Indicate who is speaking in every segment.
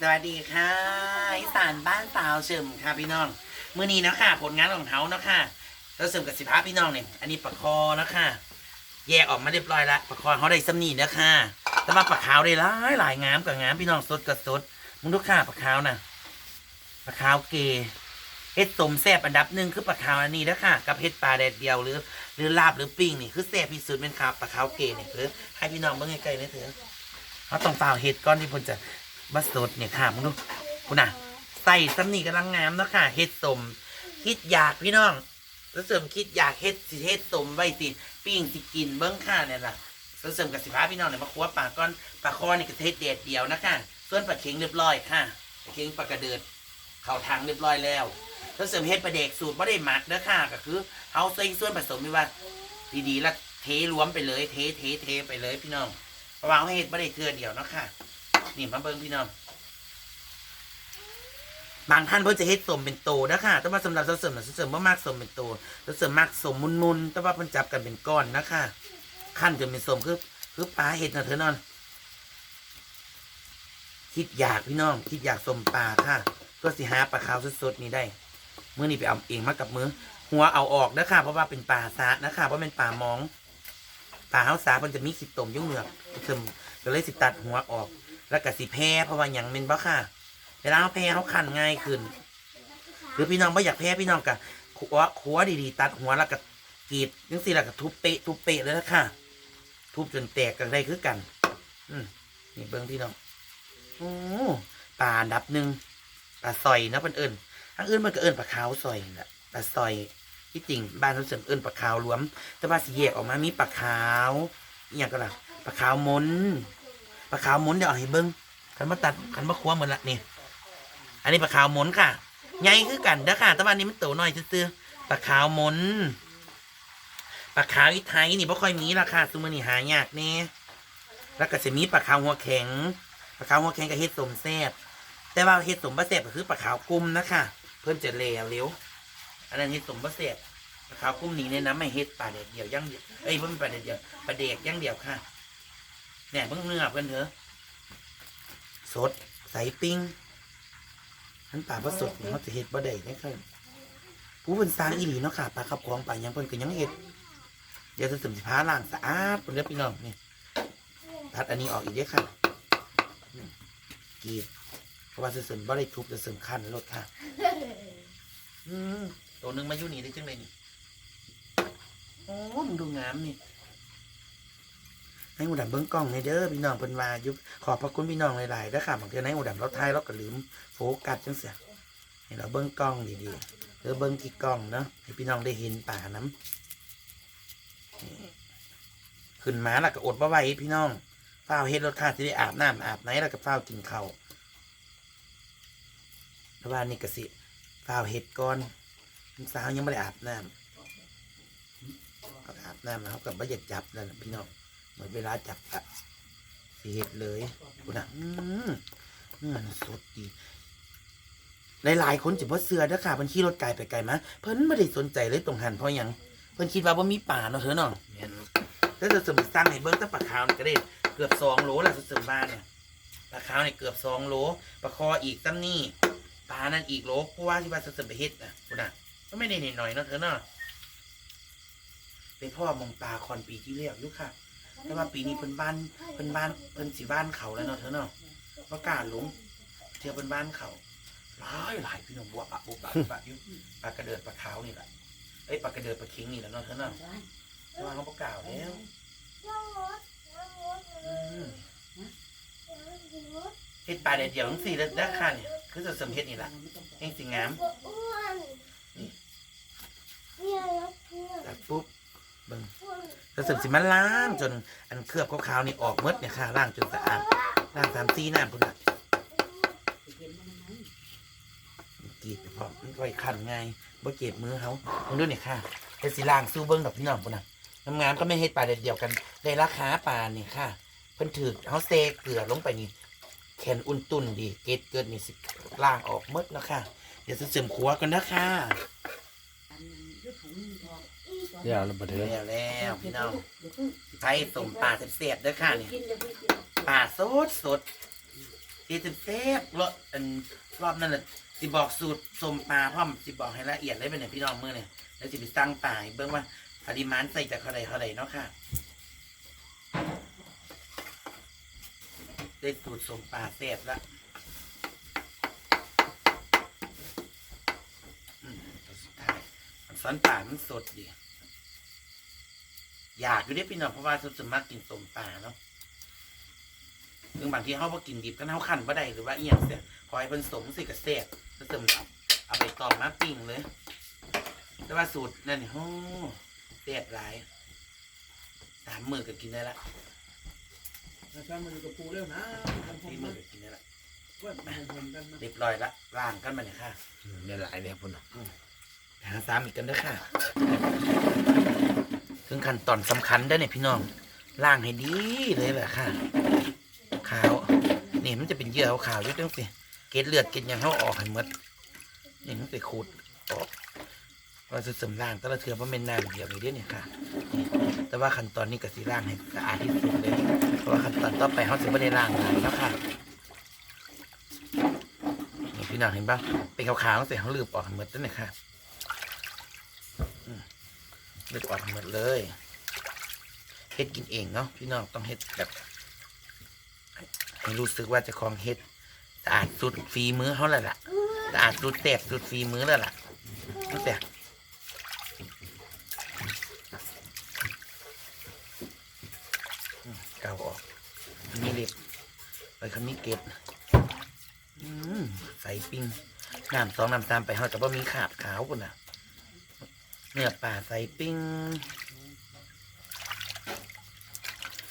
Speaker 1: สวัสดีค่ะอีสานบ้านสาวเฉิมค่ะพี่น้องมื้อนี้นะค่ะ ผลงานของเขานะค่ะเราเสริมกับสิบห้าพี่น้องเนี่ยอันนี้ปลาคอนะค่ะ แยกออกมาเรียบร้อยละปลาคอเขาได้สำนีนะค่ะ แต่ว่าปลาขาวได้หลายหลายงามกับงามพี่น้องสดกับสดมึงดูค่ะปลาขาวนะปลาขาวเกเฮ็ดสมแซ่บอันดับหนึ่งคือปลาขาวอันนี้นะค่ะ กับเฮ็ดปลาแดดเดียวหรือ หรือลาบหรือปิ้งนี่คือแซ่บที่สุดเป็นครับปลาขาวเกเนี่ยหรือให้พี่น้องเบิ่งใกล้ๆนี่เถอะเขาต้องเปล่าเฮ็ดก้อนที่เพิ่นจะ บัสดเนี่ยค่ะมึงดูคุณน่ะ ใส่สำนีกำลังงามเนาะค่ะเฮ็ดสมคิดอยากพี่น้องแล้วเสริมคิดอยากเฮ็ดสิเฮ็ดสมไว้สิปิ้งสิกินเบิ้งค่ะเนี่ยล่ะแล้วเสริมกับสิพาพี่น้องเนี่ยมาคั้วปลาก้อนปลาคอนี่ก็เทศเด็ดเดียวนะค่ะส่วนปลาเค็งเรียบร้อยค่ะปลาเค็งปลากระเดิดเข้าทางเรียบร้อยแล้วแล้วเสริมเฮ็ดปลาเด็กสูตรไม่ได้หมักเด้อค่ะก็คือเอาใส่ส่วนผสมนี่ว่าดีๆแล้วเทรวมไปเลย เทเทเทไปเลยพี่น้องเพราะว่าเอาให้เฮ็ดไม่ได้เทือเดียวนะค่ะ นี่มาเบิ้งพี่น้องบางท่านเพิ่นจะเฮ็ดสมเป็นโตนะค่ะ แต่ว่าสำหรับเสริมนะเสริมว่ามากสมเป็นโตเสริมมากสมมุนๆแต่ว่าเพิ่นจับกันเป็นก้อนนะคะขั้นจนเป็นสมคือคือปลาเห็ดนะเถอนอน คิดอยากพี่น้อง คิดอยากสมปลาค่ะ ก็สิหาปลาขาวสดๆนี่ได้เมื่อนี้ไปเอาเองมากับมือ หัวเอาออกนะคะเพราะว่าเป็นปลาซะนะคะเพราะเป็นปลามองปลาเฮาสามันจะมีขีดตมอยุ่งเหงือกเสริมก็เลยสิตัดหัวออก แล้วก็สิแพ้เพราะว่าหยังเป็นบ่ค่ะ เวลาเขาแพ้เขาคันง่ายขึ้น หรือพี่น้องไม่อยากแพ้พี่น้องกับขัวขัวดีๆ ตัดหัวแล้วก็กรีดยังสิแล้วก็ทุบเปะทุบเปะเลยนะค่ะ ทุบจนแตกกันได้คือกัน อืมนี่เบิ้งพี่น้องโอ้ปลาดับหนึ่งปลาซอยนะเพิ่นเอิญทางอื่นมันก็เอิญปลาขาวซอยนั่นแหละปลาซอยที่จริงบ้านเราเสริมเอิญปลาขาวรวม แต่ว่าสีแยกออกมามีปลาขาวอหย่างก็ล่ะปลาขาวมน ปลาขาวมุนเดี๋ยวเอาให้เบิ้งขันมาตัดขันมาคั้วหมดละนี่ อันนี้ปลาขาวหมนค่ะใหญ่คือกันเด้อค่ะ แต่วันนี้มันโตหน่อยซื่อๆปลาขาวหมนปลาขาวอีไทยนี่บ่ค่อยมีราคาซุมื้อนี้หายากแน่แล้วก็จะมีปลาขาวหัวแข็งปลาขาวหัวแข็งกับเฮ็ดสมแซ่บแต่ว่าเฮ็ดสมบ่แซ่บก็คือปลาขาวกุ้มนะคะเพิ่นจะเลวเร็วอันนั้นเฮ็ดสมบ่แซ่บปลาขาวกุ้มนี่แนะนำให้เฮ็ดปลาเด็ดเดียวย่างเดียวเอ้ยบ่แม่นปลาเด็ดเดียวปลาเด็กย่างเดียวค่ะ เนี่ยเบิ่งเนื้อเพิ่นเถอะ สดใสปิ้งอันป่าประสดเนี่ยเขาจะเฮ็ดบ่ได้นะครับผู้เป็นสร้างอีหลีเนาะค่ะปลาขับคลองปลาหยังเพิ่นก็ยังเฮ็ดเดี๋ยวจะสมสิพาล้างสะอาดเพิ่นเด้อพี่น้องนี่ตัดอันนี้ออกอีกเด้อค่ะอืมกรีดเพราะว่าจะเสริมบ่ได้ทุบจะเสริมคันรถค่ะ อืมตัวหนึงมาอยู่นี่ได้จังไดนี่โอ้มึงดูงามนี่ ให้หมูดำเบิ้งกล้องในเด้อพี่น้องเพิ่นว่ายู่ขอบพระคุณพี่น้องหลายๆเด้อค่ะบางทีในหมูดำเราทายเราก็ลืมโฟกัสจังเสียให้เราเบิ้งกล้องดีๆหรือเบิ้งที่กล้องเนาะให้พี่น้องได้เห็นป่าน้ำนี่ขึ้นมาแล้วก็อดบ่ไหวพี่น้องเฝ้าเฮ็ดรถค่าจะได้อาบน้ำอาบไหนแล้วก็เฝ้ากินข้าวแล้วว่านี่ก็สิเฝ้าเฮ็ดก่อนสาวยังไม่ได้อาบน้ำเอาอาบน้ำแล้วกับบ่อยากจับแล้วนพี่น้อง หมือนเวลาจับอะเฮ็ดเลยคุณอะอืมเนื้อสดดีหลายๆคนจะบ่เสือเด้อค่ะเพิ่นขี่รถไกลไปไกลมาเพิ่นไม่ได้สนใจเลยตรงหันเพราะหยังเพิ่นคิดว่าบ่มีป่าเนาะเถอะเนาะถ้าจะสริมสร้างให้เบิ่งตั้งปลาขาวนี่ก็ได้เกือบสองโลแล้วเสริมบ้านเนี่ยปลาขาวเนี่ยเกือบสองโลปลาคออีกตั้งนี่ปลานั่นอีกโลเพราะว่าที่ว่าเสริมไปเฮ็ดน่ะคุณน่ะก็ไม่ได้นิดหน่อยเนาะเถอะเนาะเป็นพ่อมองปลาคอนปีที่แล้วอยู่ค่ะ แต่ว่าปีนี้เพิ่นบ้านเพิ่นบ้านเพิ่นสิบ้านเขาแล้วเนาะเถอะเนาะบ่กล้าลงเที่ยวเพิ่นบ้านเขาหลายหลายพี่น้องบัวปะบัวปะบัวปะอยู่ปลากระเดิดปลาขาวนี่แหละเอ้ยปลากระเดิดปลาเค็งนี่แหละเนาะเธอเนาะแต่ว่าเขาประกล่าวแล้วอืมเฮ็ดปลาเด็ดเดียวทั้งสี่แล้วด้าค่าเนี่ยคือจะเสริมเฮ็ดนี่แหละเองสิงามตัดปุ๊บ เบิ่งจะเสริมสิมันล้างจนอันเคลือบขาวๆนี่ออกหมดเนี่ยค่ะล้างจนสะอาดล้างสามสี่น้ำพุ่นละกรีดไปพร้อมมันไว้ขันไงบ่เก็บมือเขาลองดูเนี่ยค่ะเฮ็ดสีล่างสู้เบิ้งดอกพี่น้องปุ่นน่ะงามก็ไม่เฮ็ดปลาเด็ดเดียวกันได้ราคาปลานี่ค่ะเพิ่นถือเฮาเซเกลือลงไปนี่แขนอุ่นตุ่นดีเกล็ดเกิดนี่สิล่างออกหมดแล้วค่ะเดี๋ยวจะเสริมขัวกันนะค่ะ
Speaker 2: เดี๋ยวเราบันทึก
Speaker 1: แล้วแล้วพี่น้องไทยสมปลาเสียบๆด้อค่ะเนี่ยปลาสดสดเฮ็ดเซฟรสอันรอบนั้นน่ะสิบอกสูตรสมปลาพร้อมสิบอกให้ละเอียดเลยเป็นเนี่ยพี่น้องมือเนี่ยแล้วสิไปสั่งปลาเบิ่งว่าปริมาณใส่จากเท่าใดเท่าใดเนาะค่ะได้สูตรสมปลาแซ่บละอืมตัวสุดท้ายมันซ้อนปลามันสดดี อยากอยู่ได้พี่น้องเพราะว่าสุดสวนมักกินสมปลาเนาะซึ่งบางทีเขาพอกินดิบก็เขาขันบ่ได้หรือว่าเอียงเสียพอให้เป็นสมสิกระเสบก็เติมเอาเอาไปตองมาปิ้งเลย แต่ว่าสูตรนั่นนี่โอ้เสียบหลายสามมือก็กินได้ละ
Speaker 3: นะครับมันกับปูเรื่องนะทำผม
Speaker 1: สี่มื
Speaker 3: นะ
Speaker 1: อก็กินได้ละ
Speaker 3: ว่ามันผมกันนะ
Speaker 1: เรียบร้อยละล้างกันมาเนี่ยค่ะ
Speaker 2: เนี่ยหลายเนี่ยพุ่นน่ะ
Speaker 1: ไปหาสามอีกกันเด้อค่ะ ถึงขั้นตอนสำคัญได้เนี่ยพี่น้องล้างให้ดีเลยแหละค่ะ ขาวนี่มันจะเป็นเยื่อขาวๆอยู่จังสิเกล็ดเลือดเกล็ดยังเขาออกให้หมดนี่มันไปขูดออกว่าจะเสริมล่างแต่ละเทือว่าเป็นน้ำเดียวนี่เด้อเนี่ยค่ะ แต่ว่าขั้นตอนนี้ก็สีล่างให้สะอาดที่สุดเลย เพราะว่าขั้นตอนต่อไปเขาจะไม่ได้ล่างหลายแล้วค่ะนี่พี่น้องเห็นปะเป็นขาวๆเสร็จเขาลืบออกให้หมดแล้วเนี่ค่ะ ลืบออกหมดเลยเฮ็ดกินเองเนาะพี่น้องต้องเฮ็ดแบบให้รู้สึกว่าจะคลองเฮ็ดสะอาดสุดฝีมือเขาแล้วล่ะสะอาดสุดแตกสุดฝีมือแล้วล่ะตั้งแต่อืมเกาออกอันนี้เล็บไปคำนี้เก็บใส่ปิ้งน้ำสองน้ำสามไปเขาแต่ว่ามีขาบขาวปุ่นอะ เนื้อป่าใส่ปิ้ง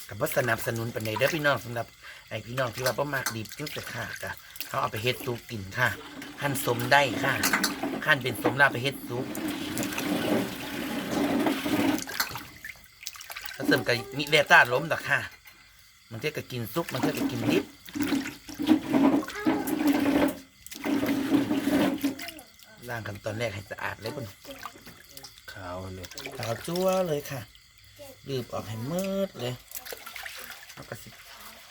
Speaker 1: กับว่าสนับสนุนป็นในเด้อพี่น้องสำหรับไอพี่น้องที่ว่าบ่มากดิบจุดจะค่ะกะเขาเอาไปเฮ็ดซุปกินค่ะขั้นสมได้ค่ะขั้นเป็นสมลาไปเฮ็ดซุปถ้าเสริมกับมีแดต้าล้มดอกค่ะ มันเทียกับกินซุปมันเทียกับกินดิบล้างขั้นตอนแรกให้สะอาดเลยคุณ
Speaker 2: ขาวเลย
Speaker 1: ขาวจั่วเลยค่ะรีบออกให้มืดเลยแล้วก็สิ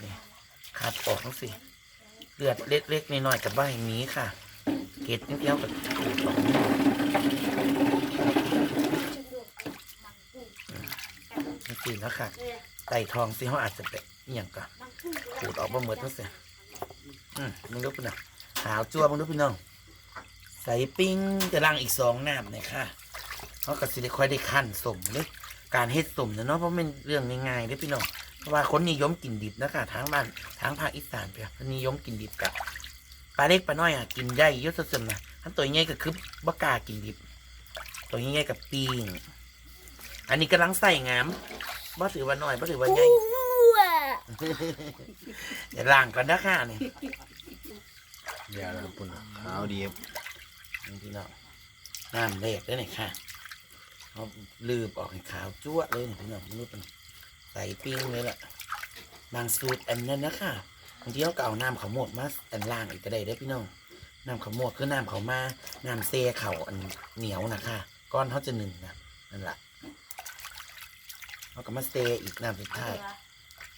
Speaker 1: นี่ขัดออกทั้งสิเลือดเล็กๆน้อยๆกับใบนี้ค่ะ เกล็ดนิดเดียวกับขูดออกนี่นี่สิแล้วค่ะไต่ทองสิเขาอาจจะแบบอหย่างก่อนขูดออกมาหมดทั้งสิอืมมึงรู้ปะน่ะขาวจั่วมึงรู้พี่น้องใส่ปิ้งจะล่างอีกสองน้ำเนี่ยค่ะ เขาก็สิได้ค่อยได้ขั้นสมเลยการเฮ็ดสมนะเนาะเพราะมันเรื่องง่ายๆเด้อพี่น้องเพราะว่าคนนิยมกินดิบนะคะทางบ้านทางภาคอีสานเพียเพิ่นนิยมกินดิบกับปลาเล็กปลาน้อยอะกินได้เยอะสุดๆนะทั้นตัวใหญ่ก็คือบ่กล้ากินดิบ ตัวใหญ่ๆกับปิ้งอันนี้กำลังใส่งามบ่ถือว่าน้อยบ่ถือว่าใหญ่เดี๋ยวล้างกันนะค่ะนี่
Speaker 2: เดี๋ยวแล้วพุ่นน่ะขาวดีครับ
Speaker 1: นี่พี่น้องน้ำเล็กได้ไหนค่ะ เขาลืบออกให้ขาวจั่วเลยนี่พี่น้องมนุษย์มันใส่ปิ้งเลยแหละบางสูตรอันนั้นนะค่ะบางทีเขาก็เอาน้ำเขาวหมดมาอันล่างอีกก็ได้ได้พี่น้องน้ำเขาวหมดคือน้ำเขาวมาน้ำเซเขาอันเหนียวนะค่ะก้อนเขาจะหนึ่งนะนั่นแหละเขาก็มาเซอีกน้ำสุดท้าย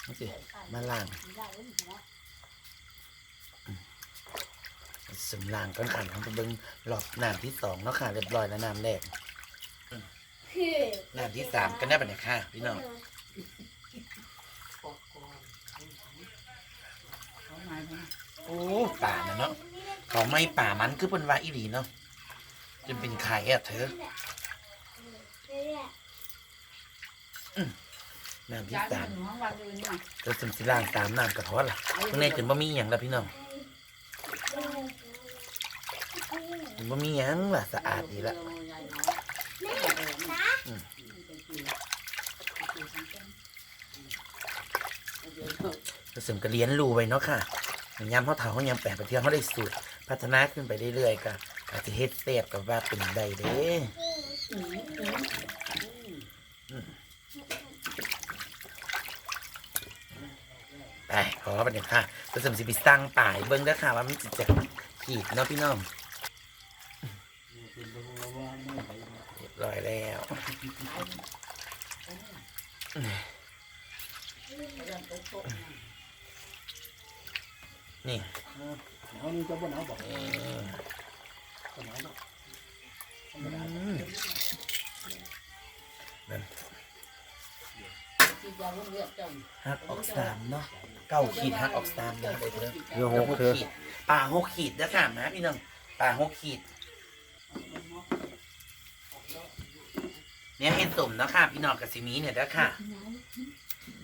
Speaker 1: นี่สิมาล่างสำล่างก้อนขันของไปเบิ้งหลอกน้ำที่สองเนาะค่ะเรียบร้อยแล้วน้ำแรก น้ำที่สามกันได้ปะเนี่ยค่ะพี่น้องโอ้ป่าน่ะเนาะเขาไม่ป่ามันคือเป็นวาอีหลีเนาะจนเป็นไข่อะเธอน้ำที่สามก็สมสิล่างตามน้ำกระท้อนล่ะเมื่อนี้จนบ่มีอย่างล้วพี่น้องจนบ่มีหยังล่ะสะอาดดีละ ก็สมก็เรียนรู้ไปเนาะค่ะยามเขาเฒ่าเขายามแปลงไปเที่ยวเขาได้สูตรพัฒนาขึ้นไปเรื่อยๆก็อาจจะเฮ็ดเสียบกับว่าเป็นได้เด้อไปขอไปเนี่ยค่ะก็สมสิไปสร้างป่ายเบิ้งเด้ค่ะว่ามันจะขีดเนาะพี่น้องเรียบร้อยแล้ว นี่
Speaker 3: เอานี่จะบ่หนาวบอก
Speaker 1: เอ่อ
Speaker 3: บ่หนาวบอก
Speaker 1: อืมนั่นหักออกสามเนาะเก้าขีดหักออกสามเนาะไปเถอะ
Speaker 2: เรือหกเธอ
Speaker 1: ขีดปลาหกขีดนะค่ะนะพี่น้องปลาหกขีด เนี่ยเห็นสมนะค่ะพี่น้องกับซิมีเนี่ยนะค่ะ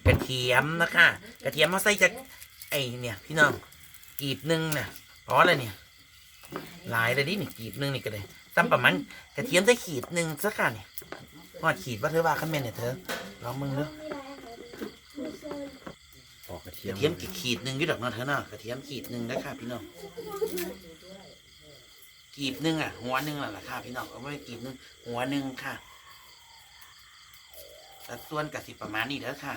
Speaker 1: กระเทียมนะค่ะ กระเทียมมาใส่จากไอเนี่ย พี่น้องกีบหนึ่งเนี่ยอ๋ออะไรเนี่ยหลายเลยดินี่กีบหนึ่งนี่ก็เลยซ้ำประมาณกระเทียมใส่ขีดหนึ่งสักค่ะเนี่ยพอดขีดว่าเธอว่าขั้นเมนเนี่ยเธอลองมึงดู
Speaker 2: ปอกกระเที
Speaker 1: ก
Speaker 2: ยม
Speaker 1: ระเทียมกี่ขีดหนึ่งอยี่ดอกเนาะเธอเนาะกระเทียมขีดหนึ่งนะค่ะพี่น้องกีบหนึ่งอะหัวหนึ่งแหละค่ะพี่น้องเอาไม่กีบหนึ่งหัวหนึ่งค่ะ สัดส่วนกับสิประมาณนี้เด้อค่ะ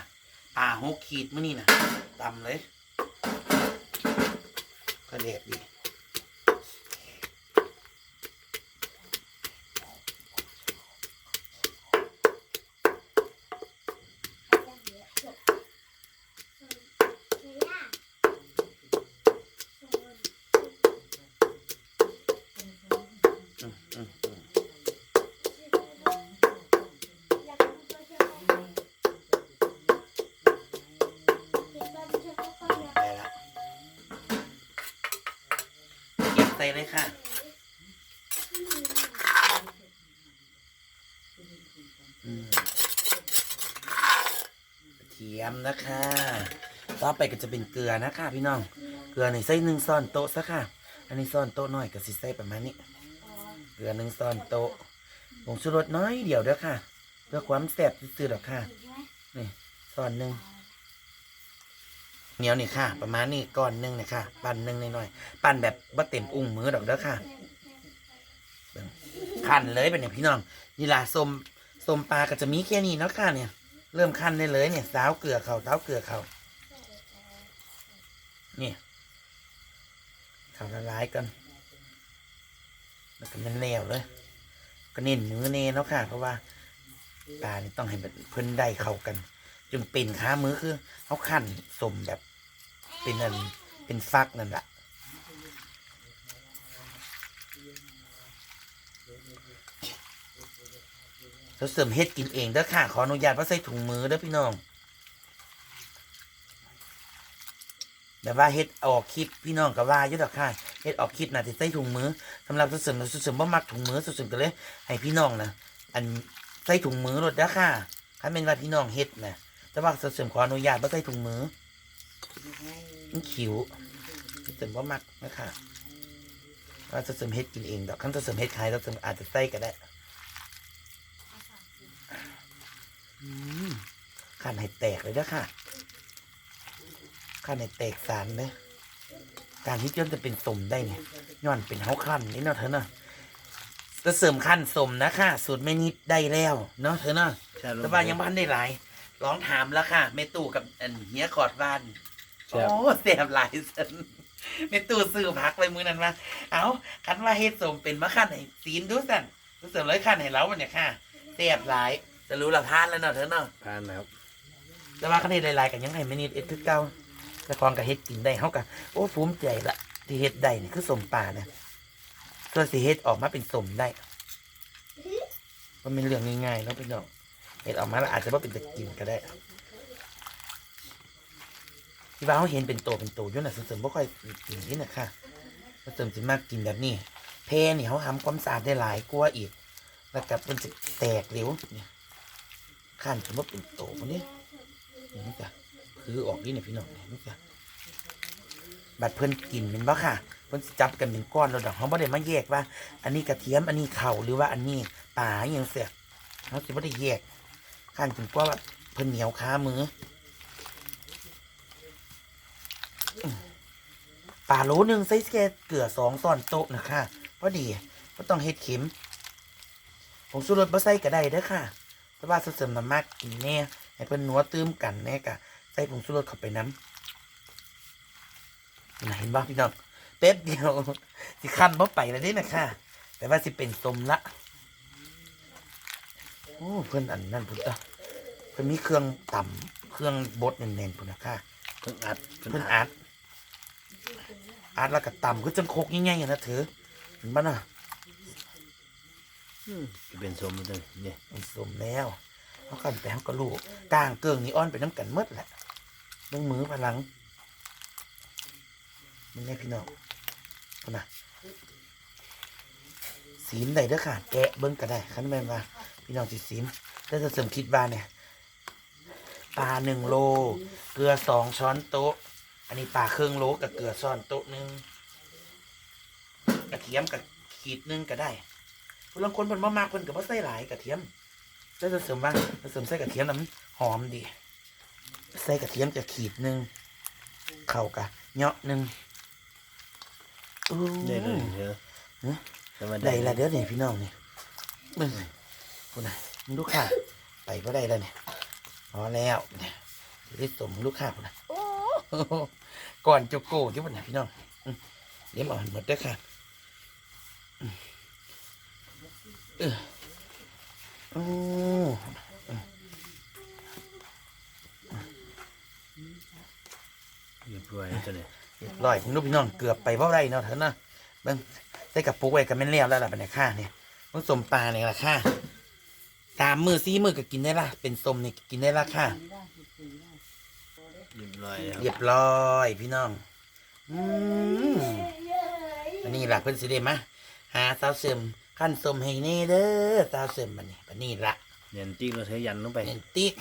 Speaker 1: ปลาหกขีดมื่อนี่นะตำเลยก็เด็ดดี ส่เลยค่ะ เทียมนะคะ ต่อไปก็จะเป็นเกลือนะคะพี่น้อง เกลือหนึ่งใส่หนึ่งซ้อนโต๊ะซะค่ะ อันนี้ซ้อนโต๊ะน้อยก็สิใส่ประมาณนี้ เกลือหนึ่งซ้อนโต๊ะผงชูรสน้อยเดียวเด้อค่ะ เพื่อความแซ่บซื่อๆดอกค่ะ นี่ซ้อนหนึ่ง เหนียวนี่ค่ะ ประมาณนี้ก้อนหนึ่งนยค่ะปั่นหนึ่งหน่อยๆปั่นแบบบ่เต็มอุ้งมือดอกเด้อค่ะเบิ่งขั้นเลยเป็นเนี่ยพี่น้องนี่ล่ะส้มส้มปลาก็จะมีแค่นี้เนาะค่ะเนี่ย เริ่มขั้นได้เลยเนี่ยสาวเกลือเขาสาวเกลือเขานี่เขาละลายกันแล้วก็มันแล้วเลย ก็เน้นมือเน้นแล้วค่ะ เพราะว่าปลานี่ต้องให้เพิ่นได้เข้ากัน จึงเป็นขามือคือเขาขั้นสมแบบ เป็นอันเป็นฟักนั่นแหละเราเสริมเฮ็ดกินเองเด้อค่ะ ขออนุญาตว่าใส่ถุงมือเด้อพี่น้องแบบว่าเฮ็ดออกคลิปพี่น้องก็ว่าอยู่ดอกค่ะเฮ็ดออกคลิปน่ะสิใส่ถุงมือสำหรับสุดเสริมสุดเสริมบ่มักถุงมือสุดเสริมก็เลยให้พี่น้องนะอันใส่ถุงมือรถเด้อค่ะถ้าเป็นว่าพี่น้องเฮ็ดนะ แต่ว่าสุดเสริมขออนุญาตบ่ใส่ถุงมือมันขิวสุดเสริมบ่มักนะคะว่าสุดเสริมเฮ็ดกินเองดอกคันสุดเสริมเฮ็ดขายสุดเสริมอาจจะใส่ก็ได้อืมขันให้แตกเลยเด้อค่ะขันให้แตกสารเลยการที่จนจะเป็นสมได้เนี่ยย้อนเป็นเฮาขั้นนี่เนาะเธอเนาะจะเสริมขั้นสมนะค่ะสูตรแม่นิดได้แล้วเนาะเธอเนาะ
Speaker 2: ใช่
Speaker 1: แต่ว่ายังบ้านได้หลาย ร้องถามแล้วค่ะแม่ตู่กับอันเฮียขอดบ้าน
Speaker 2: แซ่
Speaker 1: โอ้
Speaker 2: บ
Speaker 1: แสบหลายสันแม่ตู่ซื้อพักเลยมือนั้นมาเอาคันว่าเฮ็ดสมเป็นมะขันให้ซีนดูสันรู้สึกเลยขันให้เราวันเนี่ยค่ะแสบหลายจะรู้ละพานแล้วเนาะเธอเนาะ
Speaker 2: ทานนะครับ
Speaker 1: แต่ว่าคันเฮ็ดหลายๆกันยังให้แม่นิดเอ็ดคือเก่าแต่ความกับเฮ็ดกินได้เฮากับโอ้ภูมิใจละที่เฮ็ดได้นี่คือสมป่าเนี่ยส่วนสิเฮ็ดออกมาเป็นสมได้ มันเป็นเรื่องง่ายๆเนาะพี่น้อง เฮ็ดออกมาแล้วอาจจะว่าเป็นตะกินก็ได้ที่ว่าเขาเห็นเป็นโตเป็นโตอยู่น่ะเสริมบ่ค่อยกินที่น่ะค่ะเสริมสิมากกินแบบนี้ เพนี่เขาทำความสะอาดได้หลายกว่าอีก แล้วกับมันจะแตกเร็วเนี่ยขั้นสมมติเป็นโตคนนี้นี่จ้ะคือออกนี่เนี่ยพี่น้องนี่จ้ะบัดเพิ่นกินเป็นบ่ค่ะเพิ่นจับกันเป็นก้อนแล้วดอกเขาบ่ได้มาแยกว่า อันนี้กระเทียมอันนี้เข่าหรือว่าอันนี้ปลาอย่างเสียเขาสิบ่ได้แยก ขั้นจนกว่าแบบเพิ่นเหนียวค้ามือปลาโลหนึ่งใส่แค่เกลือสองตอนโต๊ะนะคะพอดีก็ต้องเฮ็ดเข็มผงชูรสบ่ใส่ก็ได้เด้อค่ะ แต่ว่าเสริมน้ำมากกินแน่ให้เพิ่นนัวตื้มกันแน่กะใส่ผงชูรสเข้าไปน้ำน่ะเห็นบ่พี่น้องเป๊บเดียวสิคันบ่ไปแล้วเด้นะคะแต่ว่าสิเป็นสมละ โอ้เพิ่นอันนั้นพุ่นตะเพิ่นมีเครื่องต่ำเครื่องบดแน่นๆพุ่นนะค่ะ
Speaker 2: เพิ่งอัด
Speaker 1: เพิ่นอัดอาร์ตแล้วก็ต่ำคือจังโคกง่ายๆนะเธอเห็นปะน่ะ
Speaker 2: จะเป็นสมเลยเนี่ย
Speaker 1: มันสมแล้วเขากันไปเขาก็ลูกกลางเกิงนี่อ้อนไปน้ำกันหมดแหละเบื้องมือพลังมันไงพี่น้องเอานะสีมได้เด้อค่ะ แกะเบิ้งก็ได้คันแม่นว่า พี่น้องสิสีมแล้วจะเสริมคิดว่าเนี่ยปลาหนึ่งโล เกลือสองช้อนโต๊ะ อันนี้ปลาครึ่งโลกับเกลือช้อนโต๊ะหนึ่งกระเทียมกับขีดหนึงก็ได้ผู้ลางคนเพิ่นมามากเพิ่นก็บ่ใส่หลายกระเทียมแล้วจะเสริมว่าจะเสริมใส่กระเทียมแล้วมันหอมดีใส่กระเทียมจะขีดหนึ่งเข้ากะเหยาะหนึ่งอู้
Speaker 2: ได้เลยเธอ
Speaker 1: ฮะ
Speaker 2: แต่ว่า
Speaker 1: ได้ละเด้อเนี่ยพี่น้องนี่มึง คุณน่ะมึงลูกค้าไปก็ได้แล้วเนี่ยพอแล้วเนี่ยรีบสมลูกค้าคุณน่ะโอ้โหก่อนจะโก้ที่วันไหนะพี่น้องอืมเลี้ยงเอาให้หมดเด้อค่ะอืมเออโอ้
Speaker 2: เรียบร้อยตัวนี้
Speaker 1: เรียบร้อยคุณลูกพี่น้องเกือบไปเพราะไรเนาะเถอะเนาะเบิ่งใส่กับปุกไว้กับแม่นเลี้ยวแล้วล่ะเป็นไงค่าเนี่ยมันสมปลาเนี่ยละค่ะ ตามมือซี่มือก็กินได้ละเป็นสมนี่กินได้ละค่ะ
Speaker 2: เรียบร้อยแล้ว
Speaker 1: เรียบร้อยพี่น้อง อืมอันนี้ล่ะเพิ่นสิได้มาหาสาวเสริมขั้นสมให้แนี่เด้อสาวเสริมบัดนี้บัดนี้ละ
Speaker 2: เนียนติ๊กเราเธอยันลงไป
Speaker 1: เน้นติ๊ก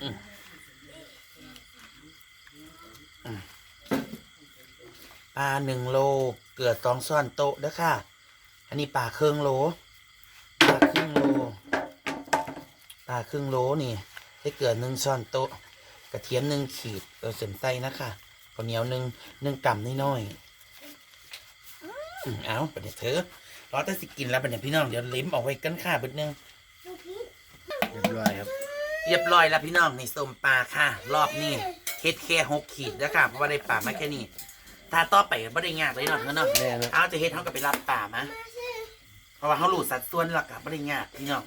Speaker 1: อืมอืมปลาหนึ่งโล เกลือสองช้อนโต๊ะเด้อค่ะ อันนี้ปลาครึ่งโลปลาครึ่งโลปลาครึ่งโลนี่ได้เกลือหนึ่งช้อนโต๊ะ กระเทียมหนึ่งขีดเราเสริมไส้นะคะข้าวเหนียวหนึ่งหนึ่งกำน้อยๆอืมเอาประเดี๋ยวเธอรอแต่สิกินแล้วประเดี๋ยวพี่น้องเดี๋ยวเล็มออกไว้กันค่ะเบิดหนึง
Speaker 2: เรียบร้อยครับ
Speaker 1: เรียบร้อยแล้วพี่น้องในส้มปลาค่ะ รอบนี้เฮ็ดแค่หกขีดนะคะเพราะว่าได้ปลามาแค่นี้ถ้าต่อไปก็ไม่ได้ยากเลยเนาะเธอเนาะ
Speaker 2: แน่นะ
Speaker 1: เอาจะเฮ็ดเท่ากับไปรับปลามาเพ ราะว่าเขาหลุดสัดส่วนหลักกับไม่ได้ยาพี่น้อง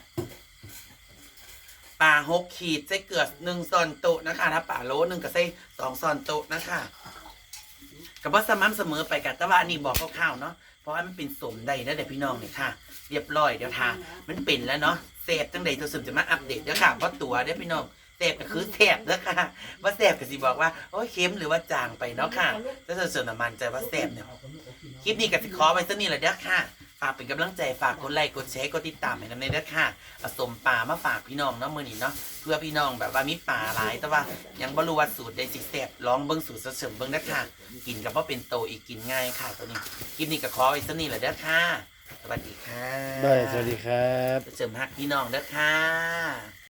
Speaker 1: ปลาหกขีดใส่เกลือหนึ่งซอนโตะนะคะ ถ้าปลาโลหนึ่งก็ใส่สองซอนโตะนะคะกับว่าสม่ำเสมอไปกับแต่ว่าอันนี้บอกคร่าวๆเนาะเพราะว่ามันเป็นสมได้นะเด็กพี่น้องเนี่ยค่ะ เรียบร้อยเดี๋ยวทามันเป็นแล้วเนาะเสพตั้งแต่ตัวซึมจะมาอัปเดตเด้อค่ะเพราะตัวเด้อพี่น้องเสพก็คือเสพเด้อค่ะว่าเสพก็สิบอกว่าโอ้ยเค็มหรือว่าจางไปเนาะค่ะถ้าเสริมน้ำมันใจว่าเสพเนี่ยคลิปนี้ก็สิขอไว้สักนี่แหละเด้อค่ะ ฝากเป็นกำลังใจฝากกดไลค์กดแชร์กดติดตามให้นำในเด้อค่ะเอาสมปลามาฝากพี่น้องเนาะมื้อนี้เนาะเพื่อพี่น้องแบบว่ามีปลาหลายแต่ว่ายังบ่รู้ว่าสูตรใดสิแซ่บลองเบิ่งสูตรเสริมเบิ่งเด้อค่ะ กินกับว่าเป็นโตอีกกินง่ายค่ะตัวนี้คลิปนี้ก็ขอไว้สักนี่แหละเด้อค่ะ สวัสดีค่ะ
Speaker 2: ได้สวัสดีครับ
Speaker 1: เสริมฮักพี่น้องเด้อค่ะ